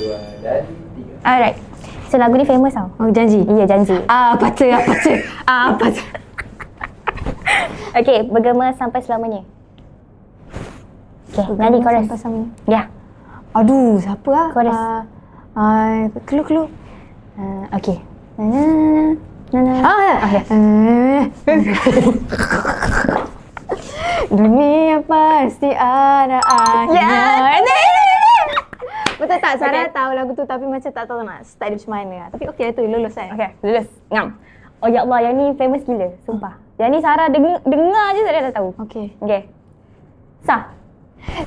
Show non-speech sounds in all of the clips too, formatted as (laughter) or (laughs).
dua, dan tiga. Alright. So lagu ni famous tau. Oh, janji. Ya, janji. Ah, apa tu? Apa tu? Ah, apa tu? (laughs) Okay, bergema sampai selamanya. Okay, nyanyi chorus. Sampai sama. Ya. Aduh, siapa ah? Chorus. Ah, ah, clue clue. Uh, okay. Na na na na. na. Ah, Okay. eh. (laughs) Dunia pasti ada akhirnya. Ya. Tak? Sarah Okay. tahu lagu tu tapi macam tak tahu nak start dia macam mana. Tapi okey lah tu, lulus kan? Okay, lulus. Ngam. Oh ya Allah, yang ni famous gila. Sumpah. Yang ni Sarah deng- dengar je saya dah tahu. Okey. Okay. Sah.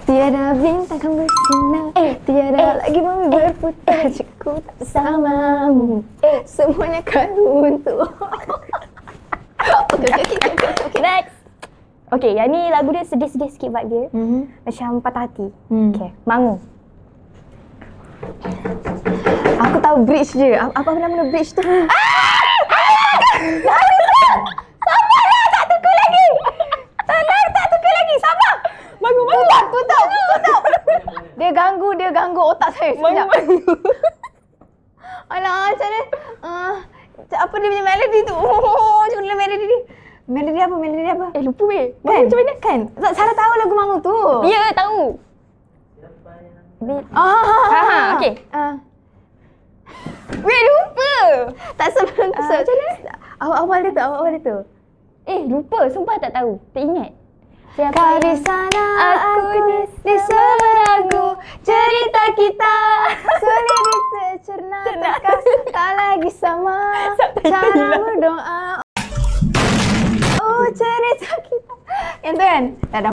Tiada bintang kan bersinar Eh, Tiada eh, lagi bumi berputar Jika tak bersamamu eh, Semuanya kan untuk (laughs) Okey, okey, okey, okey, okey. Next. Okay, yang ni lagu dia sedih-sedih sikit vibe dia. Mhm. Macam patah hati. Hmm. Okay, Mangu. Aku tahu bridge je. Apa, apa nama bridge tu? Mangu, mangu. Tutup, tutup, tutup. Dia ganggu, dia ganggu otak saya. Sekejap. Alah, macam mana? Uh, apa dia punya melody tu? Oh, macam mana melody dia? Melody apa? Melody apa? Eh, lupa weh. Kan? Macam mana? Kan? Tak- Sarah tahu lagu Mangu tu. Ya, tahu. Bi- Ah, Ha, ha, okey. Ah. Weh, lupa. Tak sebelum tu. Ah, se- Awal awal dia tu, awal awal dia tu. Eh, lupa. Sumpah tak tahu. Tak ingat. Siapa Kau di sana, Aku aku di di sebelahku. Cerita kita sulit dicerna, terkasih tak lagi sama. (laughs) Cara berdoa. Oh, cerita kita. Yang tu kan? Tak ada